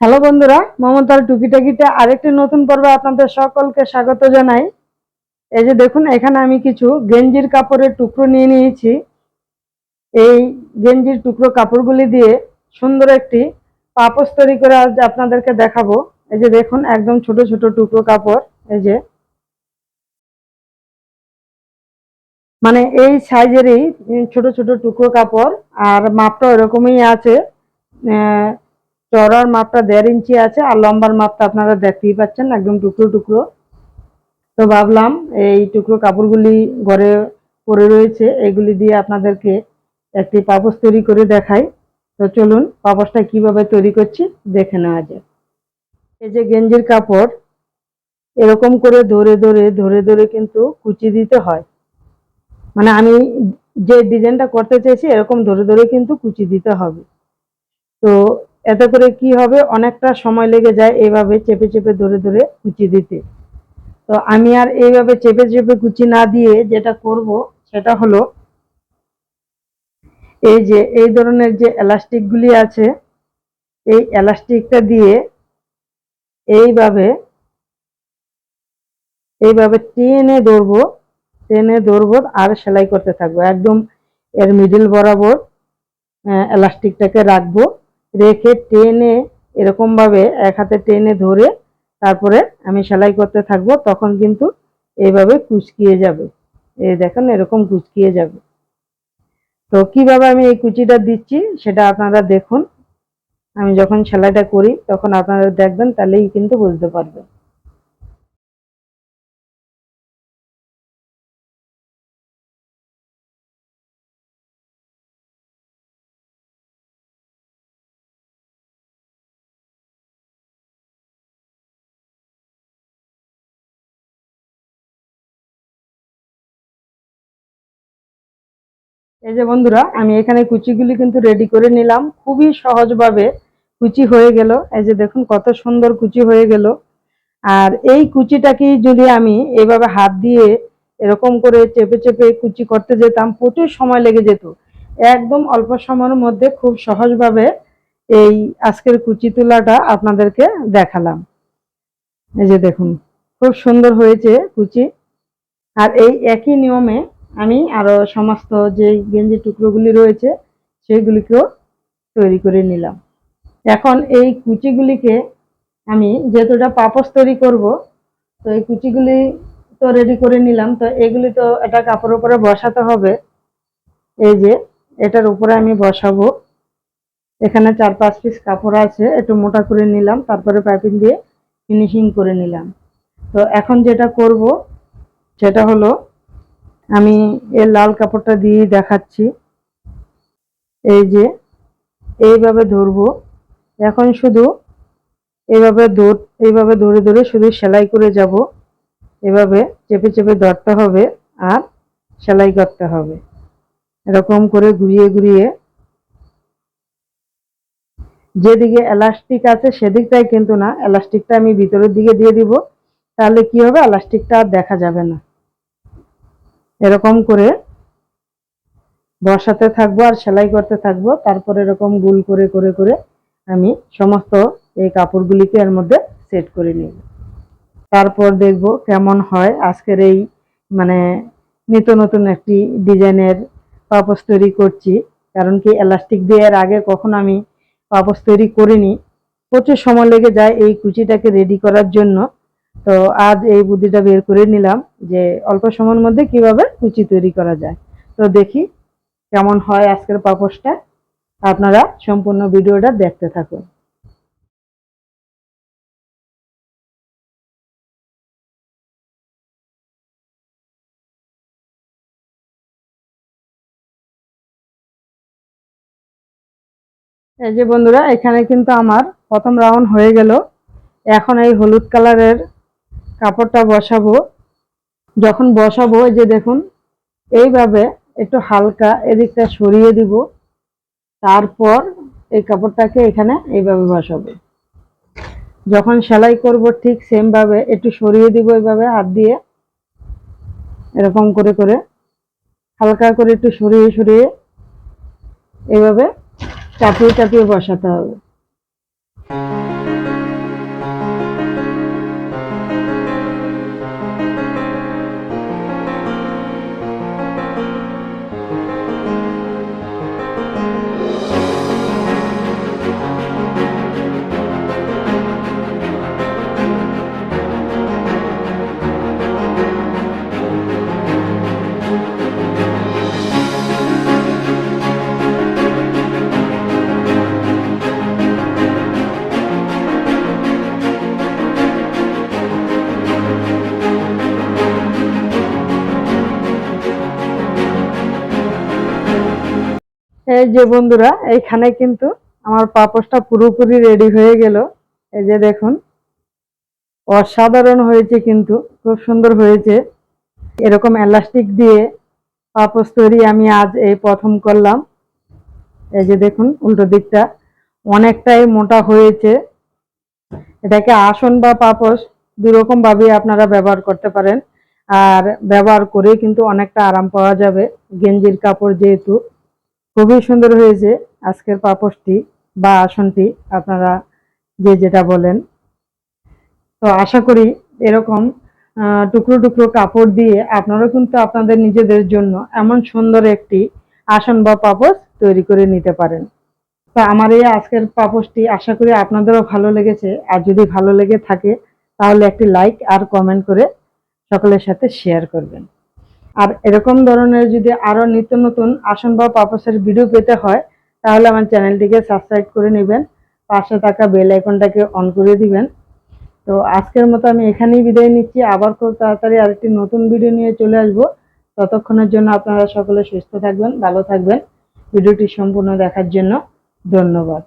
Hello বন্ধুরা, মমতার টুকিটাকিতে আরেকটি নতুন পর্বে আপনাদের সকলকে স্বাগত জানাই। এই যে দেখুন, এখানে আমি কিছু গেঞ্জির কাপড়ের টুকরো নিয়ে নিয়েছি। এই গেঞ্জির টুকরো কাপড়গুলি দিয়ে সুন্দর একটি পাপোশ তৈরি করে আজ আপনাদেরকে দেখাবো। এই যে দেখুন, একদম ছোট ছোট টুকরো কাপড়, এই যে। মানে এই সাইজেরই ছোট ছোট টুকরো কাপড়, আর মাপটা ওরকমই আছে। চড়ার মাপটা দেড় ইঞ্চি আছে আর লম্বার মাপটা আপনারা দেখতেই পাচ্ছেন, একদম টুকরো টুকরো। তো ভাবলাম এই টুকরো কাপড়গুলি ঘরে পরে রয়েছে, এগুলি দিয়ে আপনাদেরকে একটি পাপোশ তৈরি করে দেখাই। তো চলুন পাপোশটা কীভাবে তৈরি করছি দেখে নেওয়া যায় এই যে গেঞ্জির কাপড়, এরকম করে ধরে ধরে ধরে ধরে কিন্তু কুচি দিতে হয়। মানে আমি যে ডিজাইনটা করতে চাইছি, এরকম ধরে ধরে কিন্তু কুচি দিতে হবে। তো এতে করে কি হবে? অনেকটা সময় লেগে যায় এইভাবে চেপে চেপে ধরে ধরে কুচি দিতে। তো আমি আর এইভাবে চেপে চেপে কুচি না দিয়ে যেটা করব সেটা হলো এই যে, এই ধরনের যে এলাস্টিকগুলি আছে, এই এলাস্টিকটা দিয়ে এইভাবে এইভাবে টেনে ধরবো টেনে ধরবো আর সেলাই করতে থাকব। একদম এর মিডিল বরাবর এলাস্টিকটাকে রাখব। রেখে টেনে এরকমভাবে এক হাতে টেনে ধরে তারপরে আমি সেলাই করতে থাকব, তখন কিন্তু এইভাবে কুচকিয়ে যাবে। এই দেখেন এরকম কুচকিয়ে যাবে। তো কীভাবে আমি এই কুচিটা দিচ্ছি সেটা আপনারা দেখুন। আমি যখন সেলাইটা করি, তখন আপনারা দেখবেন, তাহলেই কিন্তু বুঝতে পারবেন। এই যে বন্ধুরা, আমি এখানে কুচিগুলি কিন্তু রেডি করে নিলাম। খুবই সহজভাবে কুচি হয়ে গেল। এই যে দেখুন, কত সুন্দর কুচি হয়ে গেল। আর এই কুচিটাকে যদি আমি এইভাবে হাত দিয়ে এরকম করে চেপে চেপে কুচি করতে যেতাম, প্রচুর সময় লেগে যেত। একদম অল্প সময়ের মধ্যে খুব সহজভাবে এই আজকের কুচি তোলাটা আপনাদেরকে দেখালাম। এই যে দেখুন, খুব সুন্দর হয়েছে কুচি। আর এই একই নিয়মে আমি আরও সমস্ত যে গেঞ্জি টুকরোগুলি রয়েছে, সেগুলিকেও তৈরি করে নিলাম। এখন এই কুচিগুলিকে আমি যেহেতুটা পাপোশ তৈরি করব, তো এই কুচিগুলি তো রেডি করে নিলাম, তো এগুলি তো এটা কাপড়ের উপরে বসাতে হবে। এই যে, এটার উপরে আমি বসাবো। এখানে চার পাঁচ পিস কাপড় আছে, একটু মোটা করে নিলাম, তারপরে পাইপিং দিয়ে ফিনিশিং করে নিলাম। তো এখন যেটা করব, সেটা হলো আমি এই লাল কাপড়টা দিয়ে দেখাচ্ছি। এই যে, এইভাবে ধরবো। এখন শুধু এইভাবে ধর এইভাবে ধরে ধরে শুধু সেলাই করে যাব। এভাবে চেপে চেপে ধরতে হবে আর সেলাই করতে হবে। এরকম করে ঘুরিয়ে ঘুরিয়ে। যেদিকে এলাস্টিক আছে সেদিকটাই কিন্তু না এলাস্টিকটা আমি ভিতরের দিকে দিয়ে দিব। তাহলে কি হবে? এলাস্টিকটা আর দেখা যাবে না। এরকম করে বসাতে থাকব আর সেলাই করতে থাকব। তারপর এরকম গুল করে করে করে আমি সমস্ত এই কাপড়গুলিকে এর মধ্যে সেট করে নিব। তারপর দেখব কেমন হয় আজকের এই মানে নিত্য নতুন একটি ডিজাইনের পাপোশ তৈরি করছি। কারণ কি এলাস্টিক দিয়ে এর আগে কখন আমি পাপোশ তৈরি করিনি। প্রচুর সময় লেগে যায় এই কুচিটাকে রেডি করার জন্য। তো আজ এই বুদ্ধিটা বের করে নিলাম যে অল্প সময়ের মধ্যে কীভাবে কুচি তৈরি করা যায়। তো দেখি কেমন হয় আজকের পাপোশটা। আপনারা সম্পূর্ণ ভিডিওটা দেখতে থাকুন। এই যে বন্ধুরা, এখানে কিন্তু আমার প্রথম রাউন্ড হয়ে গেল। এখন এই হলুদ কালারের কাপড়টা বসাবো। যখন বসাবো যে দেখুন, এইভাবে একটু হালকা এদিকটা সরিয়ে দিব। তারপর এই কাপড়টাকে এখানে এইভাবে বসাবো। যখন সেলাই করব ঠিক সেম ভাবে একটু সরিয়ে দিব এইভাবে হাত দিয়ে। এরকম করে করে, হালকা করে একটু সরিয়ে সরিয়ে এইভাবে চাপিয়ে চাপিয়ে বসাতে হবে। এই যে বন্ধুরা, এইখানে কিন্তু আমার পাপোশটা পুরোপুরি রেডি হয়ে গেল। এই যে দেখুন, অসাধারণ হয়েছে কিন্তু, খুব সুন্দর হয়েছে। এরকম এলাস্টিক দিয়ে পাপোশ তৈরি আমি আজ এই প্রথম করলাম। এই যে দেখুন, উল্টো দিকটা অনেকটাই মোটা হয়েছে। এটাকে আসন বা পাপোশ দুই রকম ভাবে আপনারা ব্যবহার করতে পারেন। আর ব্যবহার করে কিন্তু অনেকটা আরাম পাওয়া যাবে। গেঞ্জির কাপড় যেহেতু খুবই সুন্দর হয়েছে আজকের পাপোশটি বা আসনটি, আপনারা যে যেটা বলেন। তো আশা করি এরকম টুকরো টুকরো কাপড় দিয়ে আপনারাও কিন্তু আপনাদের নিজেদের জন্য এমন সুন্দর একটি আসন বা পাপোশ তৈরি করে নিতে পারেন। তো আমার এই আজকের পাপোশটি আশা করি আপনাদেরও ভালো লেগেছে। আর যদি ভালো লেগে থাকে, তাহলে একটি লাইক আর কমেন্ট করে সকলের সাথে শেয়ার করবেন। আর এরকম ধরনের যদি আরও নিত্য নতুন আসন বা পাপোসের ভিডিও পেতে হয়, তাহলে আমার চ্যানেলটিকে সাবস্ক্রাইব করে নেবেন। পাশে থাকা বেল আইকনটাকে অন করে দিবেন। তো আজকের মতো আমি এখানেই বিদায় নিচ্ছি। আবার খুব তাড়াতাড়ি আরেকটি নতুন ভিডিও নিয়ে চলে আসব। ততক্ষণের জন্য আপনারা সকলে সুস্থ থাকবেন, ভালো থাকবেন। ভিডিওটি সম্পূর্ণ দেখার জন্য ধন্যবাদ।